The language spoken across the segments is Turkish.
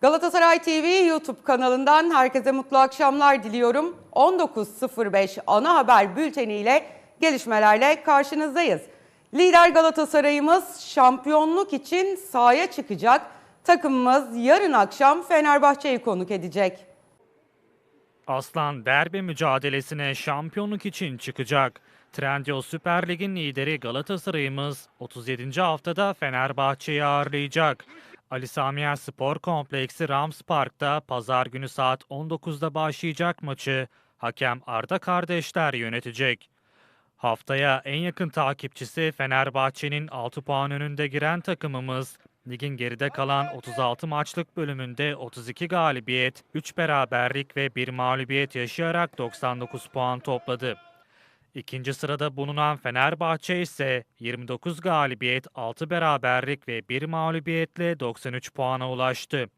Galatasaray TV YouTube kanalından herkese mutlu akşamlar diliyorum. 19.05 ana haber bülteniyle gelişmelerle karşınızdayız. Lider Galatasaray'ımız şampiyonluk için sahaya çıkacak. Takımımız yarın akşam Fenerbahçe'yi konuk edecek. Aslan derbi mücadelesine şampiyonluk için çıkacak. Trendyol Süper Lig'in lideri Galatasaray'ımız 37. haftada Fenerbahçe'yi ağırlayacak. Ali Sami Yen Spor Kompleksi Rams Park'ta pazar günü saat 19'da başlayacak maçı hakem Arda kardeşler yönetecek. Haftaya en yakın takipçisi Fenerbahçe'nin 6 puan önünde giren takımımız, ligin geride kalan 36 maçlık bölümünde 32 galibiyet, 3 beraberlik ve 1 mağlubiyet yaşayarak 99 puan topladı. İkinci sırada bulunan Fenerbahçe ise 29 galibiyet, 6 beraberlik ve 1 mağlubiyetle 93 puana ulaştı.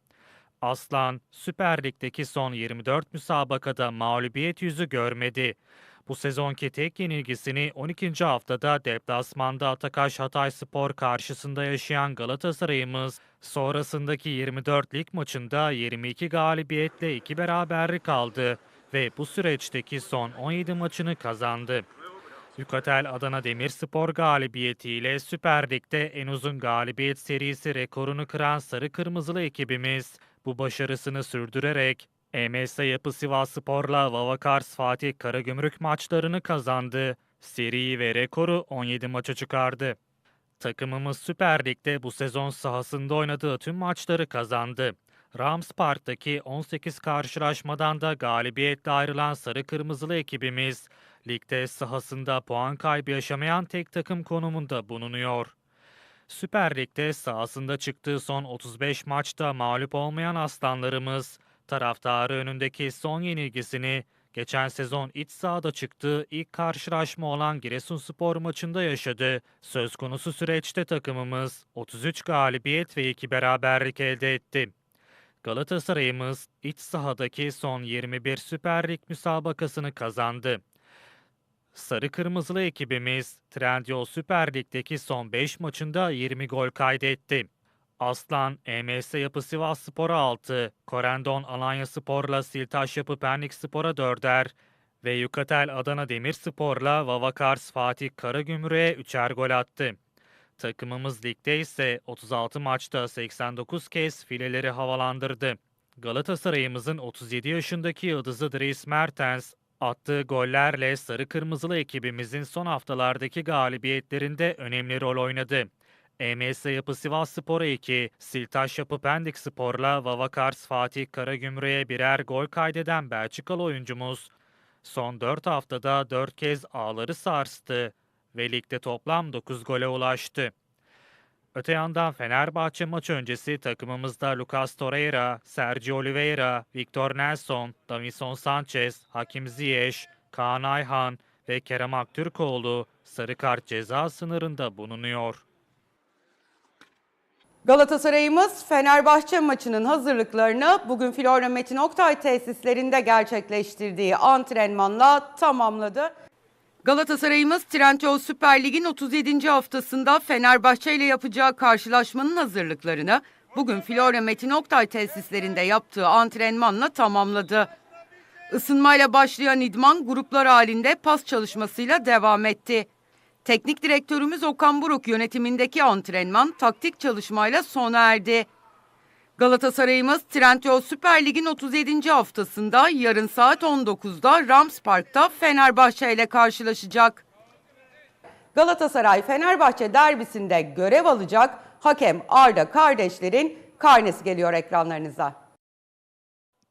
Aslan, Süper Lig'deki son 24 müsabakada mağlubiyet yüzü görmedi. Bu sezonki tek yenilgisini 12. haftada deplasmanda Atakaş Hatay Spor karşısında yaşayan Galatasaray'ımız sonrasındaki 24 lig maçında 22 galibiyetle 2 beraberlik aldı ve bu süreçteki son 17 maçını kazandı. Yukatel Adana Demirspor galibiyetiyle Süper Lig'de en uzun galibiyet serisi rekorunu kıran Sarı Kırmızılı ekibimiz bu başarısını sürdürerek EMS Yapı Sivas Spor'la Vavakars Fatih Karagümrük maçlarını kazandı. Seriyi ve rekoru 17 maça çıkardı. Takımımız Süper Lig'de bu sezon sahasında oynadığı tüm maçları kazandı. Rams Park'taki 18 karşılaşmadan da galibiyetle ayrılan Sarı Kırmızılı ekibimiz, ligde sahasında puan kaybı yaşamayan tek takım konumunda bulunuyor. Süper Lig'de sahasında çıktığı son 35 maçta mağlup olmayan aslanlarımız, taraftarı önündeki son yenilgisini geçen sezon iç sahada çıktığı ilk karşılaşma olan Giresunspor maçında yaşadı. Söz konusu süreçte takımımız 33 galibiyet ve 2 beraberlik elde etti. Galatasaray'ımız iç sahadaki son 21 Süper Lig müsabakasını kazandı. Sarı Kırmızılı ekibimiz Trendyol Süper Lig'deki son 5 maçında 20 gol kaydetti. Aslan, EMS Yapı Sivas Spor'a 6, Korendon Alanya Spor'la Siltaş Yapı Pendik Spor'a 4'er ve Yukatel Adana Demirspor'la Vavakars Fatih Karagümrük'e 3'er gol attı. Takımımız ligde ise 36 maçta 89 kez fileleri havalandırdı. Galatasaray'ımızın 37 yaşındaki yıldızı Dries Mertens attığı gollerle sarı kırmızılı ekibimizin son haftalardaki galibiyetlerinde önemli rol oynadı. EMS Yapı Sivas Spor'a 2, Siltaş Yapı Pendik Spor'la Vavakars Fatih Karagümrük'e birer gol kaydeden Belçikalı oyuncumuz son 4 haftada 4 kez ağları sarstı ve ligde toplam 9 gole ulaştı. Öte yandan Fenerbahçe maçı öncesi takımımızda Lucas Torreira, Sergio Oliveira, Victor Nelson, Davison Sanchez, Hakim Ziyech, Kaan Ayhan ve Kerem Aktürkoğlu sarı kart ceza sınırında bulunuyor. Galatasaray'ımız Fenerbahçe maçının hazırlıklarını bugün Flora Metin Oktay tesislerinde gerçekleştirdiği antrenmanla tamamladı. Galatasaray'ımız Trendyol Süper Lig'in 37. haftasında Fenerbahçe ile yapacağı karşılaşmanın hazırlıklarını bugün Flora Metin Oktay tesislerinde yaptığı antrenmanla tamamladı. Isınmayla başlayan idman gruplar halinde pas çalışmasıyla devam etti. Teknik direktörümüz Okan Buruk yönetimindeki antrenman taktik çalışmayla sona erdi. Galatasaray'ımız Trendyol Süper Lig'in 37. haftasında yarın saat 19'da Rams Park'ta Fenerbahçe ile karşılaşacak. Galatasaray Fenerbahçe derbisinde görev alacak hakem Arda kardeşlerin karnesi geliyor ekranlarınıza.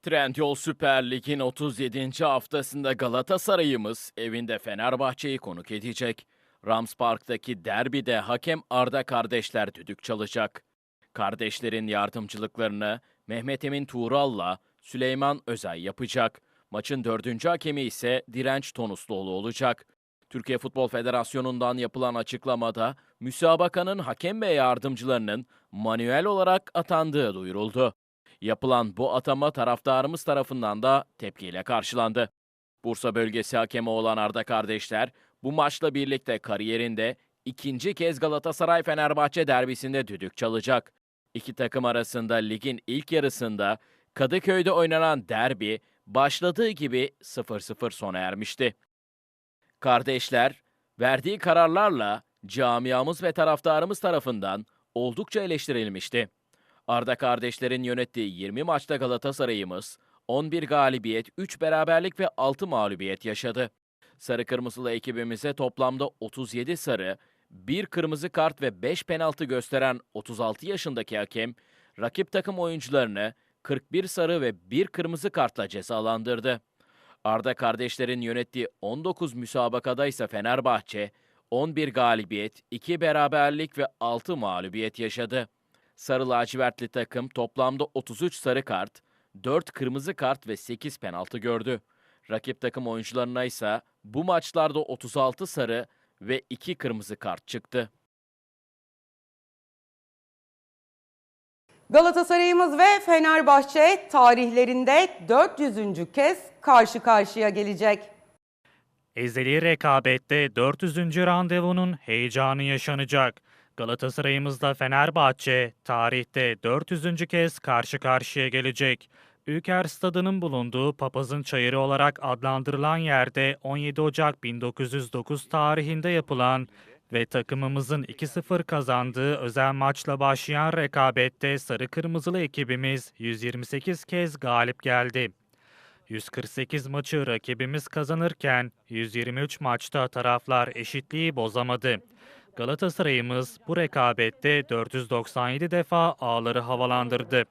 Trendyol Süper Lig'in 37. haftasında Galatasaray'ımız evinde Fenerbahçe'yi konuk edecek. Rams Park'taki derbide hakem Arda kardeşler düdük çalacak. Kardeşlerin yardımcılıklarını Mehmet Emin Tuğral'la Süleyman Özay yapacak. Maçın dördüncü hakemi ise Direnç Tonusluoğlu olacak. Türkiye Futbol Federasyonu'ndan yapılan açıklamada müsabakanın hakem ve yardımcılarının manuel olarak atandığı duyuruldu. Yapılan bu atama taraftarımız tarafından da tepkiyle karşılandı. Bursa bölgesi hakemi olan Arda kardeşler bu maçla birlikte kariyerinde ikinci kez Galatasaray-Fenerbahçe derbisinde düdük çalacak. İki takım arasında ligin ilk yarısında Kadıköy'de oynanan derbi başladığı gibi 0-0 sona ermişti. Kardeşler, verdiği kararlarla camiamız ve taraftarımız tarafından oldukça eleştirilmişti. Arda kardeşlerin yönettiği 20 maçta Galatasaray'ımız 11 galibiyet, 3 beraberlik ve 6 mağlubiyet yaşadı. Sarı Kırmızılı ekibimize toplamda 37 sarı, 1 kırmızı kart ve 5 penaltı gösteren 36 yaşındaki hakem, rakip takım oyuncularını 41 sarı ve 1 kırmızı kartla cezalandırdı. Arda kardeşlerin yönettiği 19 müsabakada ise Fenerbahçe 11 galibiyet, 2 beraberlik ve 6 mağlubiyet yaşadı. Sarı lacivertli takım toplamda 33 sarı kart, 4 kırmızı kart ve 8 penaltı gördü. Rakip takım oyuncularına ise bu maçlarda 36 sarı ve 2 kırmızı kart çıktı. Galatasaray'ımız ve Fenerbahçe tarihlerinde 400. kez karşı karşıya gelecek. Ezeli rekabette 400. randevunun heyecanı yaşanacak. Galatasaray'ımızla Fenerbahçe tarihte 400. kez karşı karşıya gelecek. Ülker Stadı'nın bulunduğu Papazın Çayırı olarak adlandırılan yerde 17 Ocak 1909 tarihinde yapılan ve takımımızın 2-0 kazandığı özel maçla başlayan rekabette sarı kırmızılı ekibimiz 128 kez galip geldi. 148 maçı rakibimiz kazanırken 123 maçta taraflar eşitliği bozamadı. Galatasaray'ımız bu rekabette 497 defa ağları havalandırdı.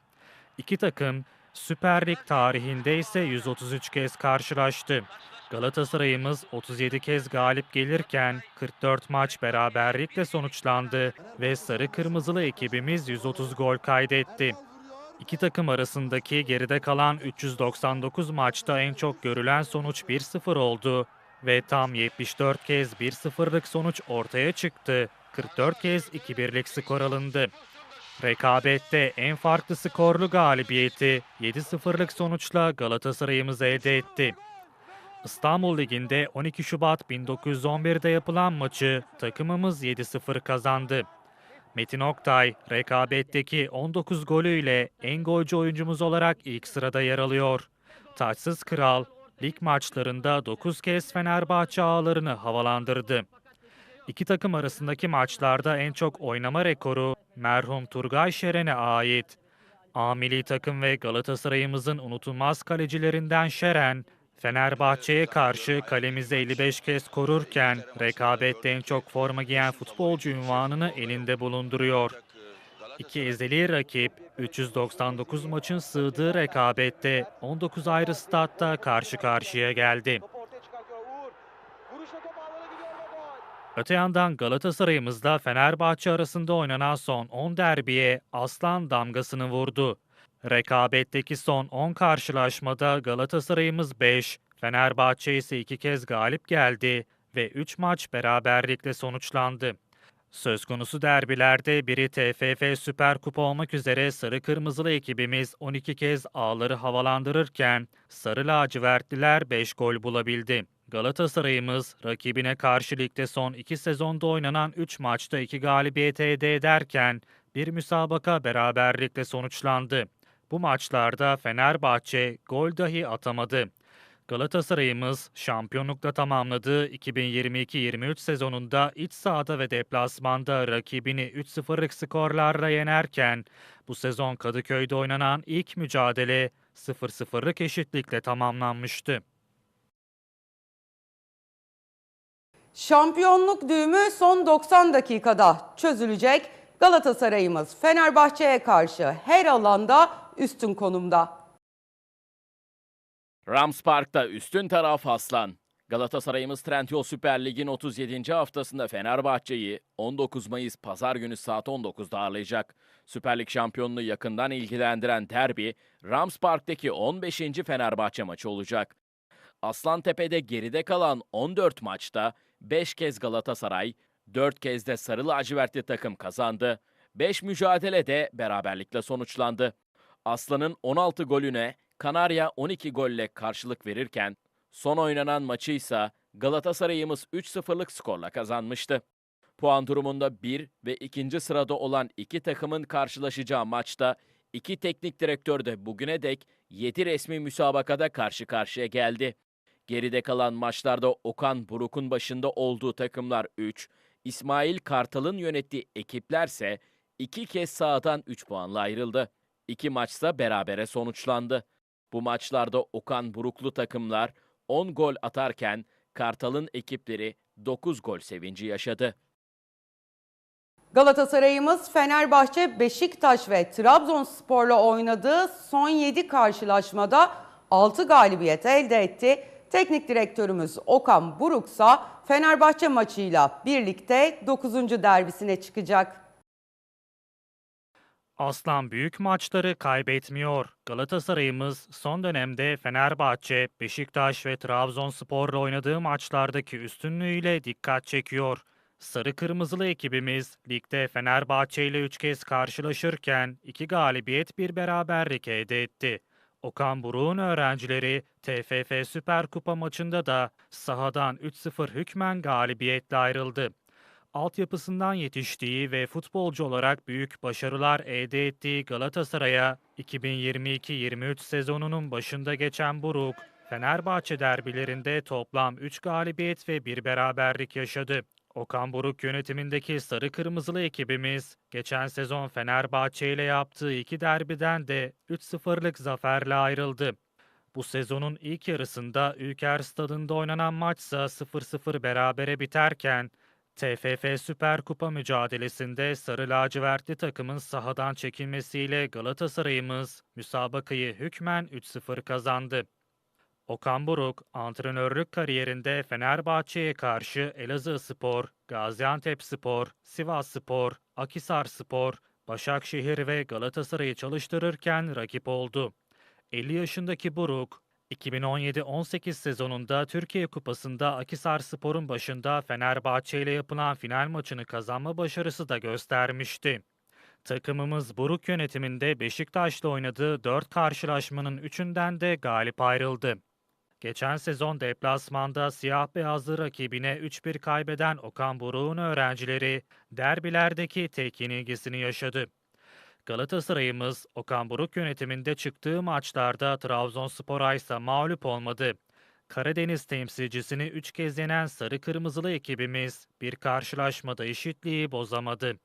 İki takım Süper Lig tarihinde ise 133 kez karşılaştı. Galatasaray'ımız 37 kez galip gelirken 44 maç beraberlikle sonuçlandı ve sarı kırmızılı ekibimiz 130 gol kaydetti. İki takım arasındaki geride kalan 399 maçta en çok görülen sonuç 1-0 oldu ve tam 74 kez 1-0'lık sonuç ortaya çıktı. 44 kez 2-1'lik skor alındı. Rekabette en farklı skorlu galibiyeti 7-0'lık sonuçla Galatasaray'ımız elde etti. İstanbul Ligi'nde 12 Şubat 1911'de yapılan maçı takımımız 7-0 kazandı. Metin Oktay, rekabetteki 19 golüyle en golcü oyuncumuz olarak ilk sırada yer alıyor. Taçsız Kral, lig maçlarında 9 kez Fenerbahçe ağlarını havalandırdı. İki takım arasındaki maçlarda en çok oynama rekoru merhum Turgay Şeren'e ait. A milli takım ve Galatasaray'ımızın unutulmaz kalecilerinden Şeren, Fenerbahçe'ye karşı kalemizi 55 kez korurken rekabette en çok forma giyen futbolcu unvanını elinde bulunduruyor. İki ezeli rakip 399 maçın sığdığı rekabette 19 ayrı statta karşı karşıya geldi. Öte yandan Galatasaray'ımızla Fenerbahçe arasında oynanan son 10 derbiye aslan damgasını vurdu. Rekabetteki son 10 karşılaşmada Galatasaray'ımız 5, Fenerbahçe ise 2 kez galip geldi ve 3 maç beraberlikle sonuçlandı. Söz konusu derbilerde biri TFF Süper Kupa olmak üzere sarı kırmızılı ekibimiz 12 kez ağları havalandırırken sarı lacivertliler 5 gol bulabildi. Galatasaray'ımız rakibine karşı ligde son 2 sezonda oynanan 3 maçta 2 galibiyet elde ederken bir müsabaka beraberlikle sonuçlandı. Bu maçlarda Fenerbahçe gol dahi atamadı. Galatasaray'ımız şampiyonlukla tamamladığı 2022-23 sezonunda iç sahada ve deplasmanda rakibini 3-0'lık skorlarla yenerken bu sezon Kadıköy'de oynanan ilk mücadele 0-0'lık eşitlikle tamamlanmıştı. Şampiyonluk düğümü son 90 dakikada çözülecek. Galatasaray'ımız Fenerbahçe'ye karşı her alanda üstün konumda. Rams Park'ta üstün taraf Aslan. Galatasaray'ımız Trendyol Süper Lig'in 37. haftasında Fenerbahçe'yi 19 Mayıs Pazar günü saat 19'da ağırlayacak. Süper Lig şampiyonluğu yakından ilgilendiren derbi, Rams Park'taki 15. Fenerbahçe maçı olacak. Aslantepe'de geride kalan 14 maçta 5 kez Galatasaray, 4 kez de Sarı Lacivertli takım kazandı. 5 mücadele de beraberlikle sonuçlandı. Aslan'ın 16 golüne Kanarya 12 golle karşılık verirken son oynanan maçı ise Galatasaray'ımız 3-0'lık skorla kazanmıştı. Puan durumunda 1 ve 2. sırada olan iki takımın karşılaşacağı maçta iki teknik direktör de bugüne dek 7 resmi müsabakada karşı karşıya geldi. Geride kalan maçlarda Okan Buruk'un başında olduğu takımlar 3, İsmail Kartal'ın yönettiği ekiplerse iki kez sahadan 3 puanla ayrıldı. İki maçsa berabere sonuçlandı. Bu maçlarda Okan Buruklu takımlar 10 gol atarken Kartal'ın ekipleri 9 gol sevinci yaşadı. Galatasaray'ımız Fenerbahçe, Beşiktaş ve Trabzonspor'la oynadığı son 7 karşılaşmada 6 galibiyet elde etti. Teknik direktörümüz Okan Buruksa Fenerbahçe maçıyla birlikte 9. derbisine çıkacak. Aslan büyük maçları kaybetmiyor. Galatasaray'ımız son dönemde Fenerbahçe, Beşiktaş ve Trabzonspor'la oynadığı maçlardaki üstünlüğüyle dikkat çekiyor. Sarı Kırmızılı ekibimiz ligde Fenerbahçe ile 3 kez karşılaşırken 2 galibiyet bir beraberlik elde etti. Okan Buruk'un öğrencileri TFF Süper Kupa maçında da sahadan 3-0 hükmen galibiyetle ayrıldı altyapısından yetiştiği ve futbolcu olarak büyük başarılar elde ettiği Galatasaray'a 2022-23 sezonunun başında geçen Buruk, Fenerbahçe derbilerinde toplam 3 galibiyet ve bir beraberlik yaşadı. Okan Buruk yönetimindeki sarı kırmızılı ekibimiz geçen sezon Fenerbahçe ile yaptığı iki derbiden de 3-0'lık zaferle ayrıldı. Bu sezonun ilk yarısında Ülker Stadında oynanan maçsa 0-0 berabere biterken TFF Süper Kupa mücadelesinde Sarı Lacivertli takımın sahadan çekilmesiyle Galatasaray'ımız müsabakayı hükmen 3-0 kazandı. Okan Buruk, antrenörlük kariyerinde Fenerbahçe'ye karşı Elazığ Spor, Gaziantep Spor, Sivas Spor, Akisar Spor, Başakşehir ve Galatasaray'ı çalıştırırken rakip oldu. 50 yaşındaki Buruk, 2017-18 sezonunda Türkiye Kupası'nda Akisar Spor'un başında Fenerbahçe ile yapılan final maçını kazanma başarısı da göstermişti. Takımımız Buruk yönetiminde Beşiktaş'la oynadığı 4 karşılaşmanın 3'ünden de galip ayrıldı. Geçen sezon deplasmanda siyah beyazlı rakibine 3-1 kaybeden Okan Buruk'un öğrencileri derbilerdeki tek yenilgisini yaşadı. Galatasaray'ımız Okan Buruk yönetiminde çıktığı maçlarda Trabzonspor'a ise mağlup olmadı. Karadeniz temsilcisini 3 kez yenen sarı kırmızılı ekibimiz bir karşılaşmada eşitliği bozamadı.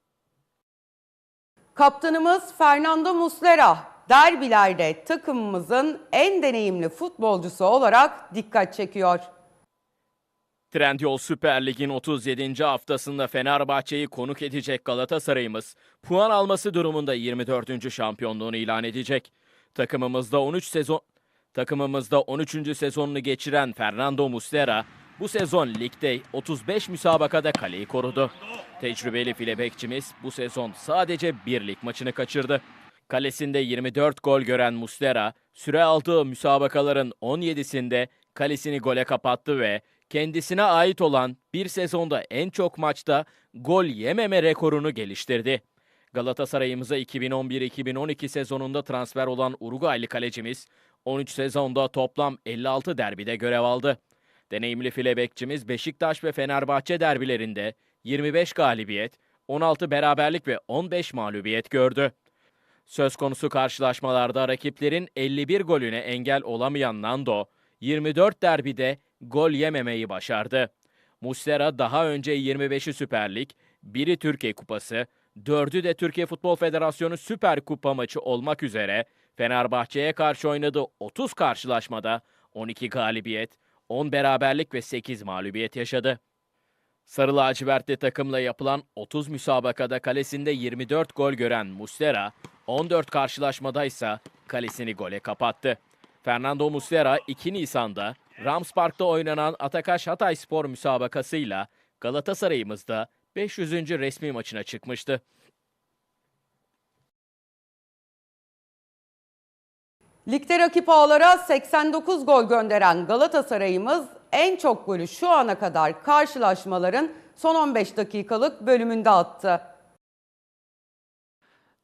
Kaptanımız Fernando Muslera derbilerde takımımızın en deneyimli futbolcusu olarak dikkat çekiyor. Trendyol Süper Lig'in 37. haftasında Fenerbahçe'yi konuk edecek Galatasaray'ımız puan alması durumunda 24. şampiyonluğunu ilan edecek. Takımımızda 13 sezon Takımımızda 13. sezonunu geçiren Fernando Muslera bu sezon ligde 35 müsabakada kaleyi korudu. Tecrübeli file bekçimiz bu sezon sadece bir lig maçını kaçırdı. Kalesinde 24 gol gören Muslera, süre aldığı müsabakaların 17'sinde kalesini gole kapattı ve kendisine ait olan bir sezonda en çok maçta gol yememe rekorunu geliştirdi. Galatasaray'ımıza 2011-2012 sezonunda transfer olan Uruguaylı kalecimiz 13 sezonda toplam 56 derbide görev aldı. Deneyimli file bekçimiz Beşiktaş ve Fenerbahçe derbilerinde 25 galibiyet, 16 beraberlik ve 15 mağlubiyet gördü. Söz konusu karşılaşmalarda rakiplerin 51 golüne engel olamayan Nando, 24 derbide gol yememeyi başardı. Muslera daha önce 25'i Süper Lig, 1'i Türkiye Kupası, 4'ü de Türkiye Futbol Federasyonu Süper Kupa maçı olmak üzere Fenerbahçe'ye karşı oynadığı 30 karşılaşmada 12 galibiyet, 10 beraberlik ve 8 mağlubiyet yaşadı. Sarı lacivertli takımla yapılan 30 müsabakada kalesinde 24 gol gören Muslera, 14 karşılaşmada ise kalesini gole kapattı. Fernando Muslera 2 Nisan'da Rams Park'ta oynanan Atakaş Hatay Spor müsabakasıyla Galatasaray'ımızda 500. resmi maçına çıkmıştı. Ligde rakip ağlara 89 gol gönderen Galatasaray'ımız en çok golü şu ana kadar karşılaşmaların son 15 dakikalık bölümünde attı.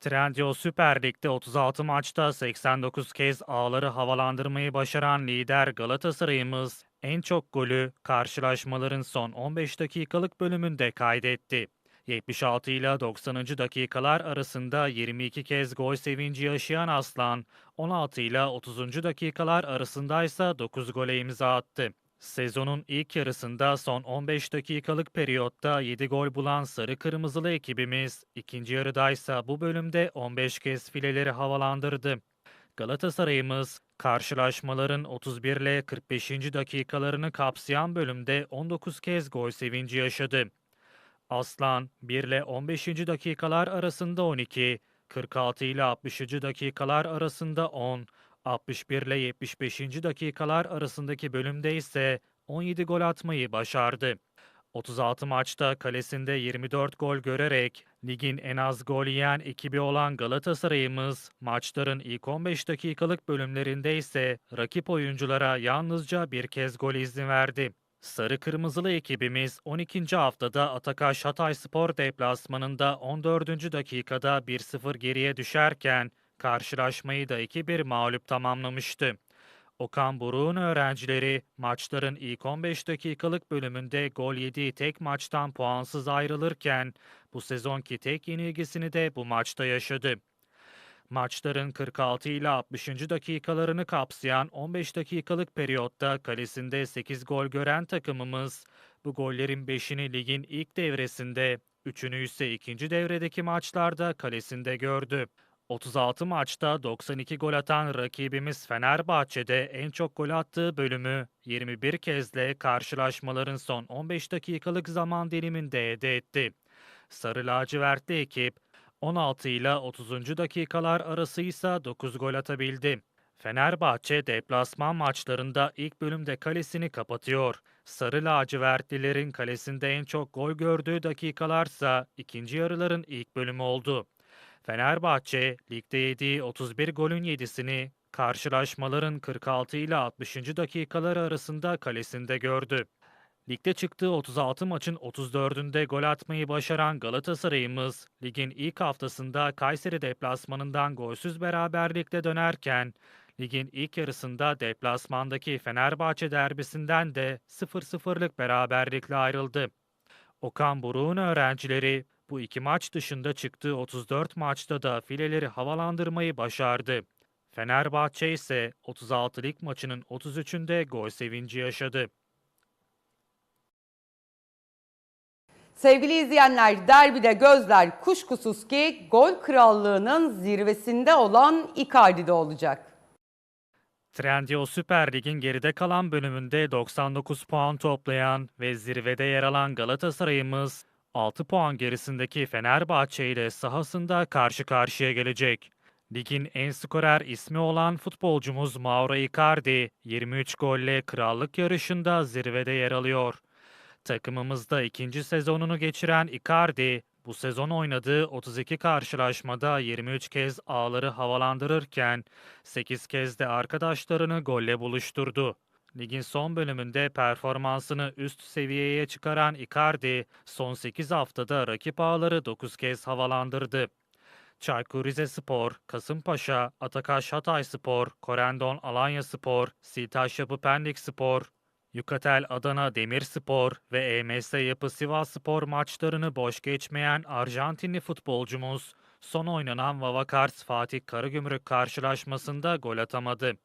Trendyol Süper Lig'de 36 maçta 89 kez ağları havalandırmayı başaran lider Galatasaray'ımız en çok golü karşılaşmaların son 15 dakikalık bölümünde kaydetti. 76 ile 90. dakikalar arasında 22 kez gol sevinci yaşayan Aslan, 16 ile 30. dakikalar arasındaysa 9 gole imza attı. Sezonun ilk yarısında son 15 dakikalık periyotta 7 gol bulan sarı kırmızılı ekibimiz, ikinci yarıdaysa bu bölümde 15 kez fileleri havalandırdı. Galatasaray'ımız karşılaşmaların 31 ile 45. dakikalarını kapsayan bölümde 19 kez gol sevinci yaşadı. Aslan 1 ile 15. dakikalar arasında 12, 46 ile 60. dakikalar arasında 10, 61 ile 75. dakikalar arasındaki bölümde ise 17 gol atmayı başardı. 36 maçta kalesinde 24 gol görerek ligin en az gol yiyen ekibi olan Galatasaray'ımız maçların ilk 15 dakikalık bölümlerinde ise rakip oyunculara yalnızca bir kez gol izni verdi. Sarı Kırmızılı ekibimiz 12. haftada Atakaş Hatay Spor deplasmanında 14. dakikada 1-0 geriye düşerken karşılaşmayı da 2-1 mağlup tamamlamıştı. Okan Buruk'un öğrencileri maçların ilk 15 dakikalık bölümünde gol yediği tek maçtan puansız ayrılırken bu sezonki tek yenilgisini de bu maçta yaşadı. Maçların 46 ile 60. dakikalarını kapsayan 15 dakikalık periyotta kalesinde 8 gol gören takımımız bu gollerin 5'ini ligin ilk devresinde, 3'ünü ise ikinci devredeki maçlarda kalesinde gördü. 36 maçta 92 gol atan rakibimiz Fenerbahçe'de en çok gol attığı bölümü 21 kezde karşılaşmaların son 15 dakikalık zaman diliminde elde etti. Sarı lacivertli ekip 16 ile 30. dakikalar arası ise 9 gol atabildi. Fenerbahçe deplasman maçlarında ilk bölümde kalesini kapatıyor. Sarı lacivertlilerin kalesinde en çok gol gördüğü dakikalarsa ikinci yarıların ilk bölümü oldu. Fenerbahçe ligde yediği 31 golün 7'sini karşılaşmaların 46 ile 60. dakikaları arasında kalesinde gördü. Ligde çıktığı 36 maçın 34'ünde gol atmayı başaran Galatasaray'ımız ligin ilk haftasında Kayseri deplasmanından golsüz beraberlikle dönerken ligin ilk yarısında deplasmandaki Fenerbahçe derbisinden de 0-0'lık beraberlikle ayrıldı. Okan Buruk'un öğrencileri bu iki maç dışında çıktığı 34 maçta da fileleri havalandırmayı başardı. Fenerbahçe ise 36 lig maçının 33'ünde gol sevinci yaşadı. Sevgili izleyenler, derbide gözler kuşkusuz ki gol krallığının zirvesinde olan Icardi'de olacak. Trendyol Süper Lig'in geride kalan bölümünde 99 puan toplayan ve zirvede yer alan Galatasaray'ımız 6 puan gerisindeki Fenerbahçe ile sahasında karşı karşıya gelecek. Ligin en skorer ismi olan futbolcumuz Mauro Icardi 23 golle krallık yarışında zirvede yer alıyor. Takımımızda ikinci sezonunu geçiren Icardi, bu sezon oynadığı 32 karşılaşmada 23 kez ağları havalandırırken 8 kez de arkadaşlarını golle buluşturdu. Ligin son bölümünde performansını üst seviyeye çıkaran Icardi, son 8 haftada rakip ağları 9 kez havalandırdı. Çaykur Rizespor, Kasımpaşa, Atakaş Hatay Spor, Korendon Alanya Spor, Siltaş Yapı Pendik Spor, Yukatel Adana Demirspor ve EMS Yapı Sivas Spor maçlarını boş geçmeyen Arjantinli futbolcumuz son oynanan Vavakars Fatih Karagümrük karşılaşmasında gol atamadı.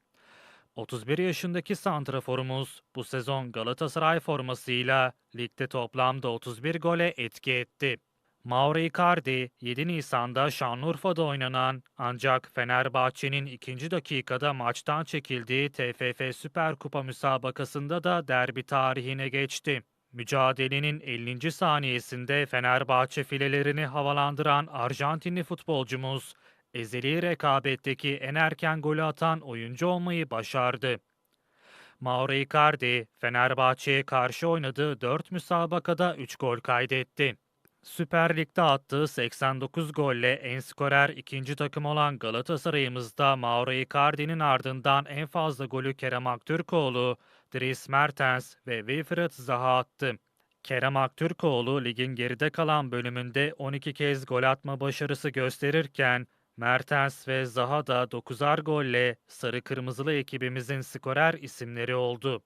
31 yaşındaki santraforumuz bu sezon Galatasaray formasıyla ligde toplamda 31 gole etki etti. Mauro Icardi 7 Nisan'da Şanlıurfa'da oynanan ancak Fenerbahçe'nin ikinci dakikada maçtan çekildiği TFF Süper Kupa müsabakasında da derbi tarihine geçti. Mücadelenin 50. saniyesinde Fenerbahçe filelerini havalandıran Arjantinli futbolcumuz ezeli rekabetteki en erken golü atan oyuncu olmayı başardı. Mauro Icardi, Fenerbahçe'ye karşı oynadığı 4 müsabakada 3 gol kaydetti. Süper Lig'de attığı 89 golle en skorer ikinci takım olan Galatasaray'ımızda Mauro Icardi'nin ardından en fazla golü Kerem Aktürkoğlu, Dries Mertens ve Wilfried Zaha attı. Kerem Aktürkoğlu ligin geride kalan bölümünde 12 kez gol atma başarısı gösterirken Mertens ve Zaha da 9'ar golle sarı kırmızılı ekibimizin skorer isimleri oldu.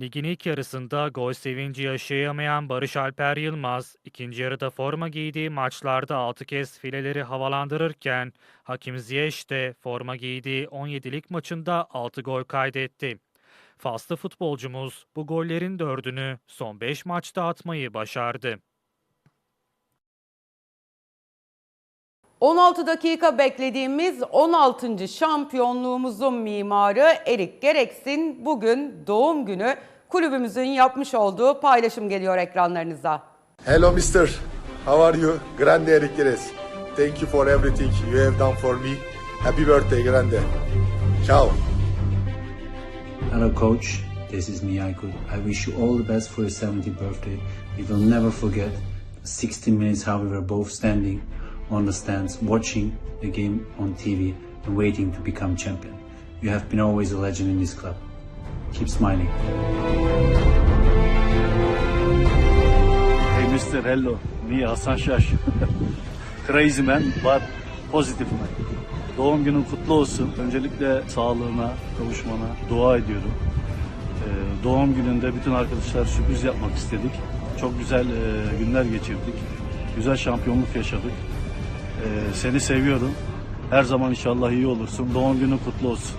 Ligin ilk yarısında gol sevinci yaşayamayan Barış Alper Yılmaz, ikinci yarıda forma giydiği maçlarda 6 kez fileleri havalandırırken, Hakim Ziyech de forma giydiği 17'lik maçında 6 gol kaydetti. Faslı futbolcumuz bu gollerin dördünü son 5 maçta atmayı başardı. 16 dakika beklediğimiz 16. şampiyonluğumuzun mimarı Erik Gereks'in bugün doğum günü kulübümüzün yapmış olduğu paylaşım geliyor ekranlarınıza. Hello, mister. How are you? Grande Eric Gires. Thank you for everything you have done for me. Happy birthday, Grande. Ciao. Hello, coach. This is Miyako. I wish you all the best for your 70th birthday. We will never forget the 60 minutes how we were both standing on the stands, watching the game on TV and waiting to become champion. You have been always a legend in this club. Keep smiling. Hey Mr. Hello, me Hasan Şaş. Crazy man but positive man. Doğum günün kutlu olsun. Öncelikle sağlığına, kavuşmana dua ediyorum. Ee, doğum gününde bütün arkadaşlar sürpriz yapmak istedik. Çok güzel e, günler geçirdik. Güzel şampiyonluk yaşadık. Ee, seni seviyorum. Her zaman inşallah iyi olursun. Doğum günün kutlu olsun.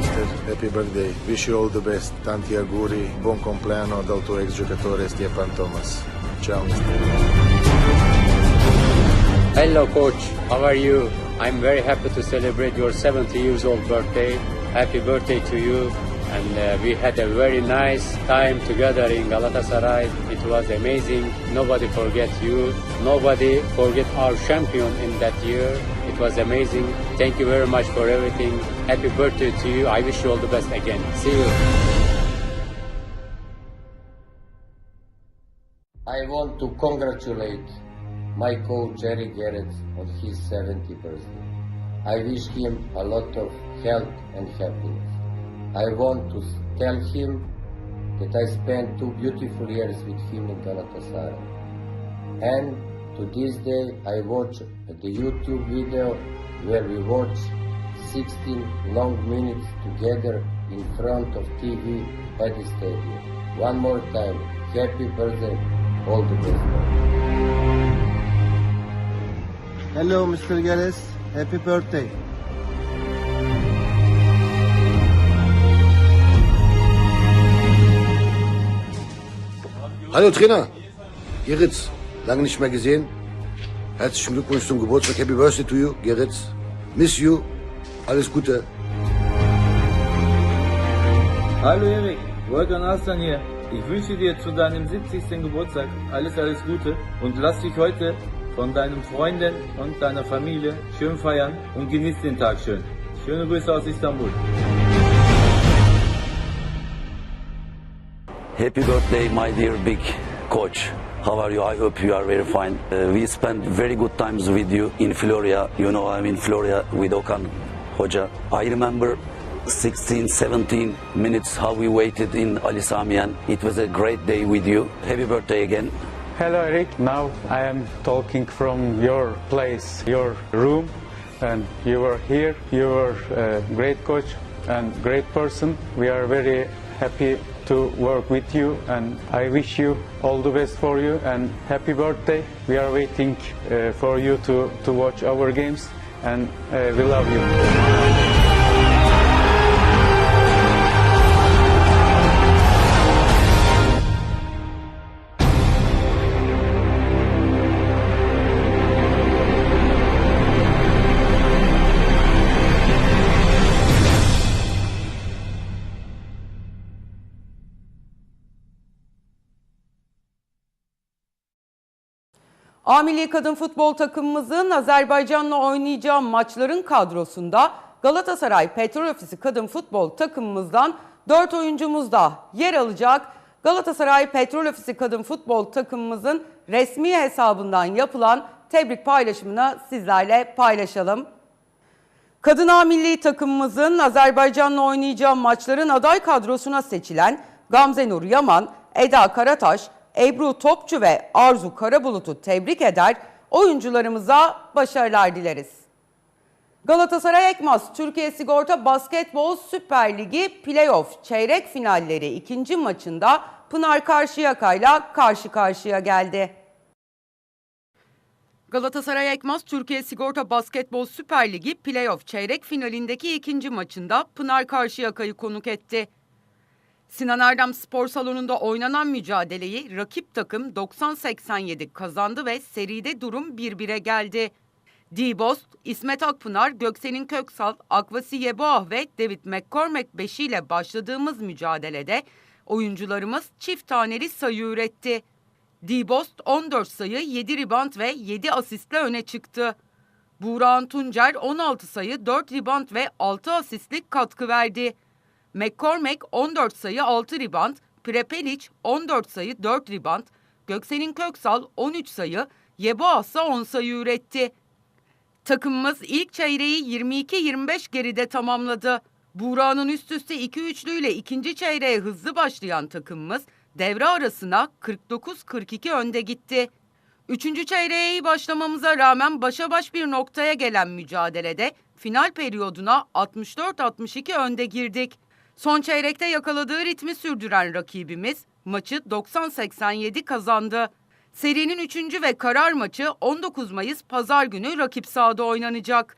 Mister, happy birthday. Wish you all the best. Tanti auguri. Buon compleanno dal tuo ex giocatore Stefan Thomas. Ciao. Hello, coach. How are you? I'm very happy to celebrate your 70 years old birthday. Happy birthday to you. And uh, we had a very nice time together in Galatasaray. It was amazing. Nobody forget you. Nobody forget our champion in that year. It was amazing. Thank you very much for everything. Happy birthday to you. I wish you all the best again. See you. I want to congratulate my coach Jerry Garrett on his 70th birthday. I wish him a lot of health and happiness. I want to tell him that I spent two beautiful years with him in Galatasaray. And to this day I watch the YouTube video where we watch 16 long minutes together in front of TV at the stadium. One more time, happy birthday, all the best. Hello, Mr. Gales. Happy birthday. Hallo Trainer, Geritz, lange nicht mehr gesehen. Herzlichen Glückwunsch zum Geburtstag. Happy Birthday to you, Geritz. Miss you. Alles Gute. Hallo Erik, Volkan Aslan hier. Ich wünsche dir zu deinem 70. Geburtstag alles, alles Gute und lass dich heute von deinen Freunden und deiner Familie schön feiern und genieß den Tag schön. Schöne Grüße aus Istanbul. Happy birthday, my dear big coach. How are you? I hope you are very fine. Uh, we spent very good times with you in Florida. You know, I'm in Florida with Okan Hoca. I remember 16, 17 minutes how we waited in Ali Samian. It was a great day with you. Happy birthday again. Hello Eric, now I am talking from your place, your room and you were here, you were a great coach and great person. We are very happy to work with you and I wish you all the best for you and happy birthday. We are waiting uh, for you to, to watch our games and uh, we love you. A Kadın Futbol takımımızın Azerbaycan'la oynayacağı maçların kadrosunda Galatasaray Petrol Ofisi Kadın Futbol takımımızdan 4 oyuncumuz da yer alacak. Galatasaray Petrol Ofisi Kadın Futbol takımımızın resmi hesabından yapılan tebrik paylaşımını sizlerle paylaşalım. Kadın A takımımızın Azerbaycan'la oynayacağı maçların aday kadrosuna seçilen Gamze Nur Yaman, Eda Karataş, Ebru Topçu ve Arzu Karabulut'u tebrik eder, oyuncularımıza başarılar dileriz. Galatasaray Ekmaz Türkiye Sigorta Basketbol Süper Ligi Playoff çeyrek finalleri ikinci maçında Pınar Karşıyaka'yla karşı karşıya geldi. Galatasaray Ekmaz Türkiye Sigorta Basketbol Süper Ligi Playoff çeyrek finalindeki ikinci maçında Pınar Karşıyaka'yı konuk etti. Sinan Erdem Spor Salonu'nda oynanan mücadeleyi rakip takım 90-87 kazandı ve seride durum 1-1'e geldi. D-Bost, İsmet Akpınar, Göksel'in Köksal, Akvasi Yeboah ve David McCormack beşiyle başladığımız mücadelede oyuncularımız çift taneli sayı üretti. D-Bost 14 sayı, 7 ribant ve 7 asistle öne çıktı. Buğrahan Tuncer 16 sayı, 4 ribant ve 6 asistlik katkı verdi. McCormack 14 sayı 6 ribant, Prepelic 14 sayı 4 ribant, Göksel'in Köksal 13 sayı, Yeboah ise 10 sayı üretti. Takımımız ilk çeyreği 22-25 geride tamamladı. Buğra'nın üst üste 2 üçlüyle ikinci çeyreğe hızlı başlayan takımımız devre arasına 49-42 önde gitti. Üçüncü çeyreğe iyi başlamamıza rağmen başa baş bir noktaya gelen mücadelede final periyoduna 64-62 önde girdik. Son çeyrekte yakaladığı ritmi sürdüren rakibimiz maçı 90-87 kazandı. Serinin 3. ve karar maçı 19 Mayıs Pazar günü rakip sahada oynanacak.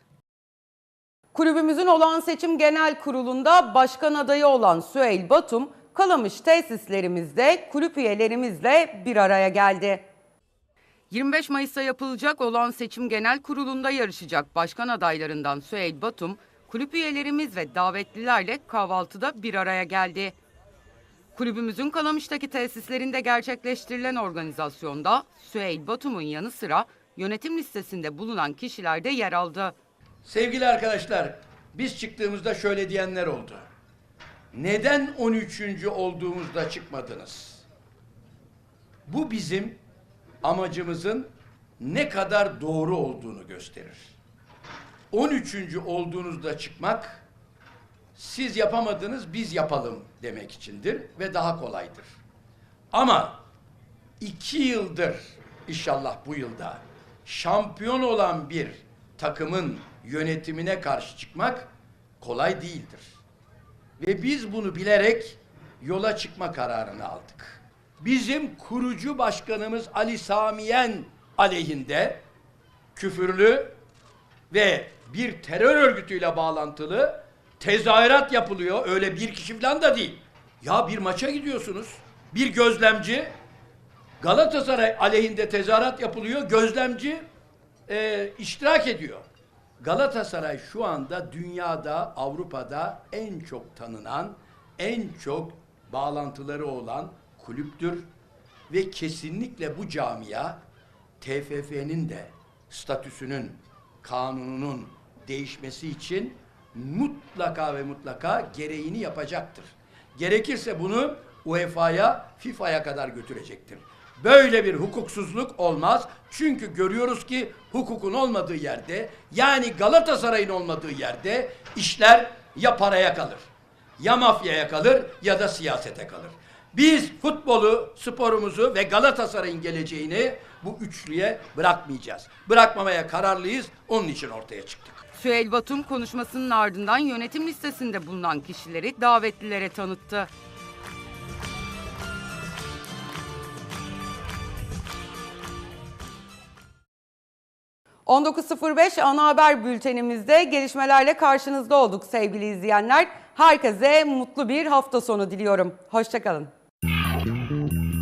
Kulübümüzün olağan seçim genel kurulunda başkan adayı olan Süheyl Batum, Kalamış tesislerimizde kulüp üyelerimizle bir araya geldi. 25 Mayıs'ta yapılacak olan seçim genel kurulunda yarışacak başkan adaylarından Süheyl Batum, kulüp üyelerimiz ve davetlilerle kahvaltıda bir araya geldi. Kulübümüzün Kalamış'taki tesislerinde gerçekleştirilen organizasyonda Süheyl Batum'un yanı sıra yönetim listesinde bulunan kişiler de yer aldı. Sevgili arkadaşlar, biz çıktığımızda şöyle diyenler oldu. Neden 13. olduğumuzda çıkmadınız? Bu bizim amacımızın ne kadar doğru olduğunu gösterir. 13. olduğunuzda çıkmak siz yapamadınız biz yapalım demek içindir ve daha kolaydır. Ama iki yıldır inşallah bu yılda şampiyon olan bir takımın yönetimine karşı çıkmak kolay değildir. Ve biz bunu bilerek yola çıkma kararını aldık. Bizim kurucu başkanımız Ali Samiyen aleyhinde küfürlü ve bir terör örgütüyle bağlantılı tezahürat yapılıyor. Öyle bir kişi falan da değil. Ya bir maça gidiyorsunuz. Bir gözlemci Galatasaray aleyhinde tezahürat yapılıyor. Gözlemci e, iştirak ediyor. Galatasaray şu anda dünyada, Avrupa'da en çok tanınan, en çok bağlantıları olan kulüptür. Ve kesinlikle bu camia TFF'nin de statüsünün, kanununun değişmesi için mutlaka ve mutlaka gereğini yapacaktır. Gerekirse bunu UEFA'ya, FIFA'ya kadar götürecektir. Böyle bir hukuksuzluk olmaz. Çünkü görüyoruz ki hukukun olmadığı yerde, yani Galatasaray'ın olmadığı yerde işler ya paraya kalır, ya mafyaya kalır ya da siyasete kalır. Biz futbolu, sporumuzu ve Galatasaray'ın geleceğini bu üçlüye bırakmayacağız. Bırakmamaya kararlıyız, onun için ortaya çıktık. Süheyl Batum konuşmasının ardından yönetim listesinde bulunan kişileri davetlilere tanıttı. 19.05 ana haber bültenimizde gelişmelerle karşınızda olduk sevgili izleyenler. Herkese mutlu bir hafta sonu diliyorum. Hoşçakalın.